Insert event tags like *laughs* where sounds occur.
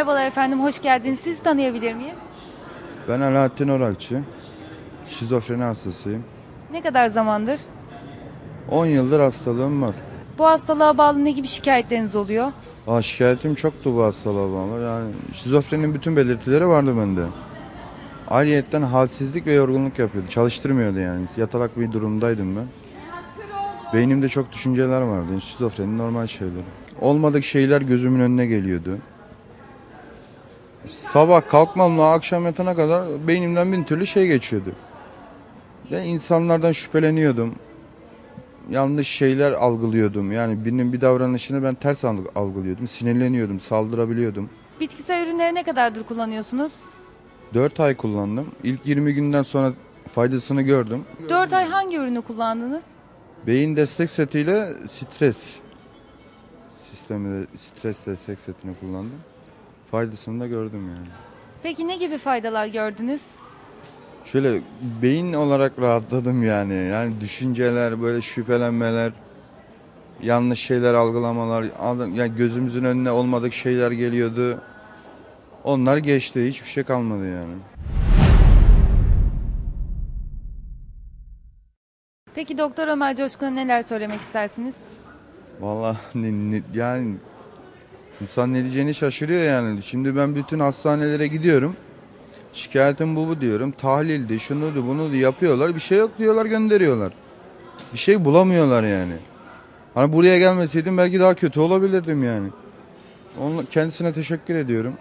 efendim, hoş geldiniz. Sizi tanıyabilir miyiz? Ben Alaaddin Orakçı. Şizofreni hastasıyım. Ne kadar zamandır? 10 yıldır hastalığım var. Bu hastalığa bağlı ne gibi şikayetleriniz oluyor? Aa, şikayetim çoktu bu hastalığa bağlı. Yani şizofrenin bütün belirtileri vardı bende. Ayrıyetten halsizlik ve yorgunluk yapıyordu. Çalıştırmıyordu yani. Yatalak bir durumdaydım ben. Beynimde çok düşünceler vardı. Şizofrenin normal şeyleri. Olmadık şeyler gözümün önüne geliyordu. Sabah kalkmamla akşam yatana kadar beynimden bin türlü şey geçiyordu. Ya insanlardan şüpheleniyordum. Yanlış şeyler algılıyordum. Yani birinin bir davranışını ben ters alg- algılıyordum. Sinirleniyordum, saldırabiliyordum. Bitkisel ürünleri ne kadardır kullanıyorsunuz? 4 ay kullandım. İlk 20 günden sonra faydasını gördüm. 4 ay hangi ürünü kullandınız? Beyin destek setiyle stres sistemi stres destek setini kullandım. Faydasını da gördüm yani. Peki ne gibi faydalar gördünüz? Şöyle beyin olarak rahatladım yani. Yani düşünceler, böyle şüphelenmeler, yanlış şeyler algılamalar, al- yani gözümüzün önüne olmadık şeyler geliyordu. Onlar geçti, hiçbir şey kalmadı yani. Peki Doktor Ömer Coşkun'a neler söylemek istersiniz? Vallahi *laughs* ne- ne- yani insan ne diyeceğini şaşırıyor yani. Şimdi ben bütün hastanelere gidiyorum. Şikayetim bu bu diyorum. Tahlildi, şunudu, bunudu yapıyorlar. Bir şey yok diyorlar gönderiyorlar. Bir şey bulamıyorlar yani. Hani buraya gelmeseydim belki daha kötü olabilirdim yani. Onun, kendisine teşekkür ediyorum.